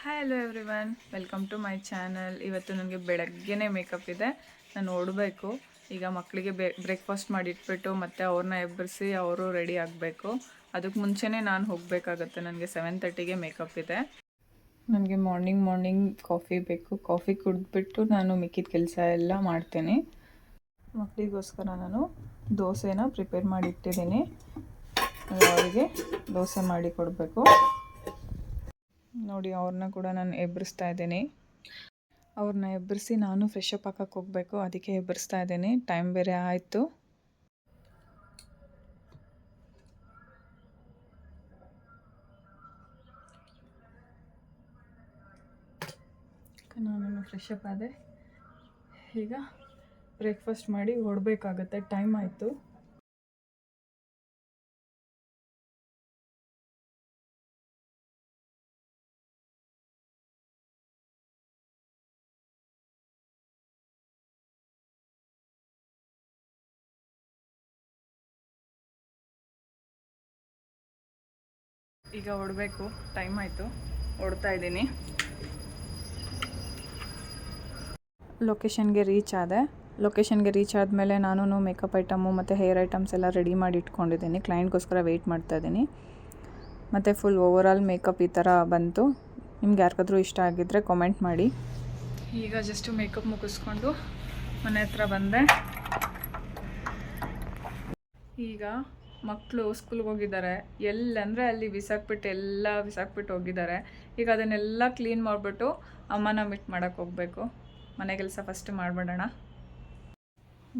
Hi hello everyone welcome to my channel ಇವತ್ತು ನನಗೆ ಬೆಳಗ್ಗೆನೇ ಮೇಕಪ್ ಇದೆ. ನಾನು ಓಡಬೇಕು ಈಗ ಮಕ್ಕಳಿಗೆ ಬೇ ಬ್ರೇಕ್ಫಾಸ್ಟ್ ಮಾಡಿಟ್ಬಿಟ್ಟು ಮತ್ತು ಅವ್ರನ್ನ ಎಬ್ಬರಿಸಿ ಅವರು ರೆಡಿ ಆಗಬೇಕು. ಅದಕ್ಕೆ ಮುಂಚೆನೇ ನಾನು ಹೋಗಬೇಕಾಗತ್ತೆ. ನನಗೆ ಸೆವೆನ್ ತರ್ಟಿಗೆ ಮೇಕಪ್ ಇದೆ. ನನಗೆ ಮಾರ್ನಿಂಗ್ ಮಾರ್ನಿಂಗ್ ಕಾಫಿ ಬೇಕು. ಕಾಫಿ ಕುಡಿದ್ಬಿಟ್ಟು ನಾನು ಮಿಕ್ಕಿದ ಕೆಲಸ ಎಲ್ಲ ಮಾಡ್ತೀನಿ. ಮಕ್ಕಳಿಗೋಸ್ಕರ ನಾನು ದೋಸೆನ ಪ್ರಿಪೇರ್ ಮಾಡಿಟ್ಟಿದ್ದೀನಿ. ಅವರಿಗೆ ದೋಸೆ ಮಾಡಿ ಕೊಡಬೇಕು ನೋಡಿ, ಅವ್ರನ್ನ ಕೂಡ ನಾನು ಎಬ್ಬರಿಸ್ತಾ ಇದ್ದೀನಿ. ಅವ್ರನ್ನ ಎಬ್ಬರಿಸಿ ನಾನು ಫ್ರೆಶ್ ಅಪ್ ಹಾಕಕ್ಕೆ ಹೋಗಬೇಕು. ಅದಕ್ಕೆ ಎಬ್ಬರಿಸ್ತಾ ಇದ್ದೀನಿ. ಟೈಮ್ ಬೇರೆ ಆಯಿತು. ನಾನು ಫ್ರೆಶ್ ಅಪ್ ಆದೆ. ಈಗ ಬ್ರೇಕ್ಫಾಸ್ಟ್ ಮಾಡಿ ಹೊಡಬೇಕಾಗತ್ತೆ ಟೈಮ್ ಆಯಿತು. ಈಗ ಹೊಡಬೇಕು. ಟೈಮ್ ಆಯಿತು. ಹೊಡ್ತಾ ಇದ್ದೀನಿ. ಲೊಕೇಶನ್ಗೆ ರೀಚ್ ಆದೆ. ಲೊಕೇಶನ್ಗೆ ರೀಚ್ ಆದಮೇಲೆ ನಾನು ಮೇಕಪ್ ಐಟಮು ಮತ್ತು ಹೇರ್ ಐಟಮ್ಸ್ ಎಲ್ಲ ರೆಡಿ ಮಾಡಿ ಇಟ್ಕೊಂಡಿದ್ದೀನಿ. ಕ್ಲೈಂಟ್ಗೋಸ್ಕರ ವೆಯ್ಟ್ ಮಾಡ್ತಾ ಇದ್ದೀನಿ. ಮತ್ತು ಫುಲ್ ಓವರಾಲ್ ಮೇಕಪ್ ಈ ಥರ ಬಂತು. ನಿಮ್ಗೆ ಯಾರಿಗಾದ್ರೂ ಇಷ್ಟ ಆಗಿದ್ದರೆ ಕಾಮೆಂಟ್ ಮಾಡಿ. ಈಗ ಜಸ್ಟು ಮೇಕಪ್ ಮುಗಿಸ್ಕೊಂಡು ಮನೆ ಹತ್ರ ಬಂದೆ. ಈಗ ಮಕ್ಕಳು ಸ್ಕೂಲ್ಗೆ ಹೋಗಿದ್ದಾರೆ. ಎಲ್ಲಂದರೆ ಅಲ್ಲಿ ಬಿಸಾಕ್ಬಿಟ್ಟು ಎಲ್ಲ ಬಿಸಾಕ್ಬಿಟ್ಟು ಹೋಗಿದ್ದಾರೆ. ಈಗ ಅದನ್ನೆಲ್ಲ ಕ್ಲೀನ್ ಮಾಡಿಬಿಟ್ಟು ಅಮ್ಮನ ಮೀಟ್ ಮಾಡೋಕ್ಕೆ ಹೋಗಬೇಕು. ಮನೆ ಕೆಲಸ ಫಸ್ಟ್ ಮಾಡಿಬಿಡೋಣ.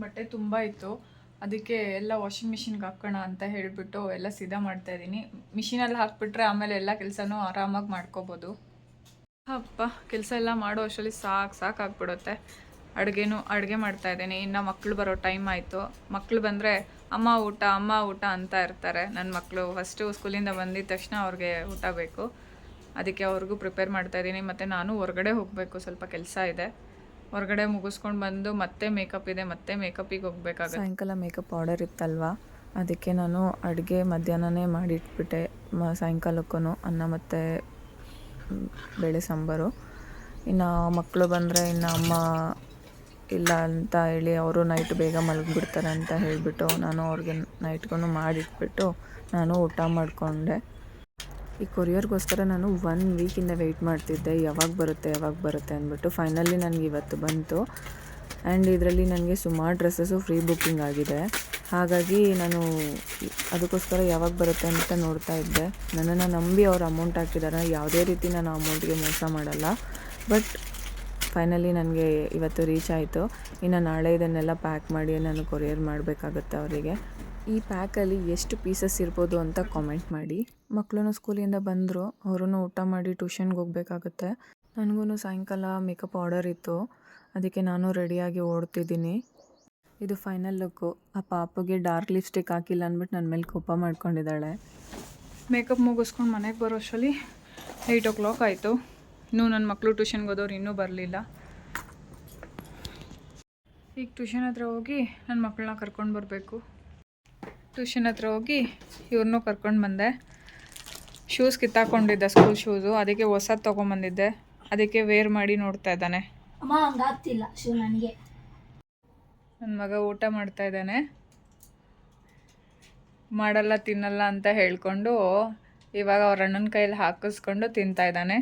ಬಟ್ಟೆ ತುಂಬ ಇತ್ತು. ಅದಕ್ಕೆ ಎಲ್ಲ ವಾಷಿಂಗ್ ಮಿಷಿನ್ಗೆ ಹಾಕೋಣ ಅಂತ ಹೇಳಿಬಿಟ್ಟು ಎಲ್ಲ ಸಿದ್ಧ ಮಾಡ್ತಾ ಇದ್ದೀನಿ. ಮಿಷಿನಲ್ಲಿ ಹಾಕ್ಬಿಟ್ರೆ ಆಮೇಲೆ ಎಲ್ಲ ಕೆಲಸನೂ ಆರಾಮಾಗಿ ಮಾಡ್ಕೋಬೋದು. ಅಪ್ಪ, ಕೆಲಸ ಎಲ್ಲ ಮಾಡೋ ಅಷ್ಟರಲ್ಲಿ ಸಾಕು ಸಾಕು ಆಗ್ಬಿಡುತ್ತೆ. ಅಡುಗೆನೂ, ಅಡುಗೆ ಮಾಡ್ತಾ ಇದ್ದೀನಿ. ಇನ್ನು ಮಕ್ಕಳು ಬರೋ ಟೈಮ್ ಆಯಿತು. ಮಕ್ಕಳು ಬಂದರೆ ಅಮ್ಮ ಊಟ ಅಮ್ಮ ಊಟ ಅಂತ ಇರ್ತಾರೆ ನನ್ನ ಮಕ್ಕಳು ಫಸ್ಟು ಸ್ಕೂಲಿಂದ ಬಂದಿದ ತಕ್ಷಣ ಅವ್ರಿಗೆ ಊಟ ಬೇಕು. ಅದಕ್ಕೆ ಅವ್ರಿಗೂ ಪ್ರಿಪೇರ್ ಮಾಡ್ತಾ ಇದ್ದೀನಿ ಮತ್ತು ನಾನು ಹೊರಗಡೆ ಹೋಗಬೇಕು. ಸ್ವಲ್ಪ ಕೆಲಸ ಇದೆ. ಹೊರಗಡೆ ಮುಗಿಸ್ಕೊಂಡು ಬಂದು ಮತ್ತೆ ಮೇಕಪ್ ಇದೆ. ಮತ್ತೆ ಮೇಕಪ್ಪಿಗೆ ಹೋಗ್ಬೇಕಾಗುತ್ತೆ. ಸಾಯಂಕಾಲ ಮೇಕಪ್ ಆರ್ಡರ್ ಇತ್ತಲ್ವಾ? ಅದಕ್ಕೆ ನಾನು ಅಡುಗೆ ಮಧ್ಯಾಹ್ನನೇ ಮಾಡಿಟ್ಬಿಟ್ಟೆ. ಮ ಸಾಯಂಕಾಲಕ್ಕೂ ಅನ್ನ ಮತ್ತು ಬೇಳೆ ಸಾಂಬಾರು. ಇನ್ನು ಮಕ್ಕಳು ಬಂದರೆ ಇನ್ನು ಅಮ್ಮ ಇಲ್ಲ ಅಂತ ಹೇಳಿ ಅವರು ನೈಟ್ ಬೇಗ ಮಲಗಿಬಿಡ್ತಾರೆ ಅಂತ ಹೇಳಿಬಿಟ್ಟು ನಾನು ಅವ್ರಿಗೆ ನೈಟ್ಗೂ ಮಾಡಿಟ್ಬಿಟ್ಟು ನಾನು ಊಟ ಮಾಡಿಕೊಂಡೆ. ಈ ಕೊರಿಯರ್ಗೋಸ್ಕರ ನಾನು ಒನ್ ವೀಕಿಂದ ವೆಯ್ಟ್ ಮಾಡ್ತಿದ್ದೆ. ಯಾವಾಗ ಬರುತ್ತೆ ಯಾವಾಗ ಬರುತ್ತೆ ಅಂದ್ಬಿಟ್ಟು ಫೈನಲಿ ನನಗೆ ಇವತ್ತು ಬಂತು. ಆ್ಯಂಡ್ ಇದರಲ್ಲಿ ನನಗೆ ಸುಮಾರು ಡ್ರೆಸ್ಸಸ್ಸು ಫ್ರೀ ಬುಕ್ಕಿಂಗ್ ಆಗಿದೆ. ಹಾಗಾಗಿ ನಾನು ಅದಕ್ಕೋಸ್ಕರ ಯಾವಾಗ ಬರುತ್ತೆ ಅಂತ ನೋಡ್ತಾ ಇದ್ದೆ. ನನ್ನನ್ನು ನಂಬಿ ಅವ್ರು ಅಮೌಂಟ್ ಹಾಕಿದ್ದಾರೆ ಯಾವುದೇ ರೀತಿ ನಾನು ಅಮೌಂಟ್ಗೆ ಮೋಸ ಮಾಡಲ್ಲ. ಬಟ್ ಫೈನಲಿ ನನಗೆ ಇವತ್ತು ರೀಚ್ ಆಯಿತು. ಇನ್ನು ನಾಳೆ ಇದನ್ನೆಲ್ಲ ಪ್ಯಾಕ್ ಮಾಡಿ ನಾನು ಕೊರಿಯರ್ ಮಾಡಬೇಕಾಗುತ್ತೆ ಅವರಿಗೆ. ಈ ಪ್ಯಾಕಲ್ಲಿ ಎಷ್ಟು ಪೀಸಸ್ ಇರ್ಬೋದು ಅಂತ ಕಾಮೆಂಟ್ ಮಾಡಿ. ಮಕ್ಕಳು ಸ್ಕೂಲಿಂದ ಬಂದರು ಅವರು ಊಟ ಮಾಡಿ ಟ್ಯೂಷನ್ಗೆ ಹೋಗಬೇಕಾಗುತ್ತೆ. ನನಗೂ ಸಾಯಂಕಾಲ ಮೇಕಪ್ ಆರ್ಡರ್ ಇತ್ತು. ಅದಕ್ಕೆ ನಾನು ರೆಡಿಯಾಗಿ ಓಡ್ತಿದ್ದೀನಿ. ಇದು ಫೈನಲ್ ಲುಕ್ಕು. ಆ ಪಾಪಗೆ ಡಾರ್ಕ್ ಲಿಪ್ಸ್ಟಿಕ್ ಹಾಕಿಲ್ಲ ಅಂದ್ಬಿಟ್ಟು ನನ್ನ ಮೇಲೆ ಕೋಪ ಮಾಡ್ಕೊಂಡಿದ್ದಾಳೆ. ಮೇಕಪ್ ಮುಗಿಸ್ಕೊಂಡು ಮನೆಗೆ ಬರೋಷ್ಟರಲ್ಲಿ ಏಯ್ಟ್ ಓ ಕ್ಲಾಕ್ ಆಯಿತು. ಇನ್ನೂ ನನ್ನ ಮಕ್ಕಳು ಟ್ಯೂಷನ್ಗೆ ಹೋದವ್ರು ಇನ್ನೂ ಬರಲಿಲ್ಲ. ಈಗ ಟ್ಯೂಷನ್ ಹತ್ರ ಹೋಗಿ ನನ್ನ ಮಕ್ಕಳನ್ನ ಕರ್ಕೊಂಡು ಬರಬೇಕು. ಟ್ಯೂಷನ್ ಹತ್ರ ಹೋಗಿ ಇವ್ರನ್ನೂ ಕರ್ಕೊಂಡು ಬಂದೆ. ಶೂಸ್ ಕಿತ್ತಾಕೊಂಡಿದ್ದೆ ಸ್ಕೂಲ್ ಶೂಸು ಅದಕ್ಕೆ ಹೊಸದು ತೊಗೊಂಬಂದಿದ್ದೆ ಅದಕ್ಕೆ ವೇರ್ ಮಾಡಿ ನೋಡ್ತಾ ಇದ್ದಾನೆ. ಅಮ್ಮ ಹಂಗಾಗ್ತಿಲ್ಲ ಶಿವ ನನಗೆ. ನನ್ನ ಮಗ ಊಟ ಮಾಡ್ತಾ ಇದ್ದಾನೆ. ಮಾಡಲ್ಲ ತಿನ್ನಲ್ಲ ಅಂತ ಹೇಳ್ಕೊಂಡು ಇವಾಗ ಅವ್ರ ಅಣ್ಣನ ಕೈಯಲ್ಲಿ ಹಾಕಿಸ್ಕೊಂಡು ತಿಂತಾ ಇದ್ದಾನೆ.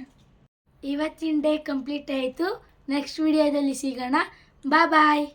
ಇವತ್ತಿನ ಡೇ ಕಂಪ್ಲೀಟ್ ಆಯಿತು. ನೆಕ್ಸ್ಟ್ ವಿಡಿಯೋದಲ್ಲಿ ಸಿಗೋಣ. ಬಾಯ್ ಬಾಯ್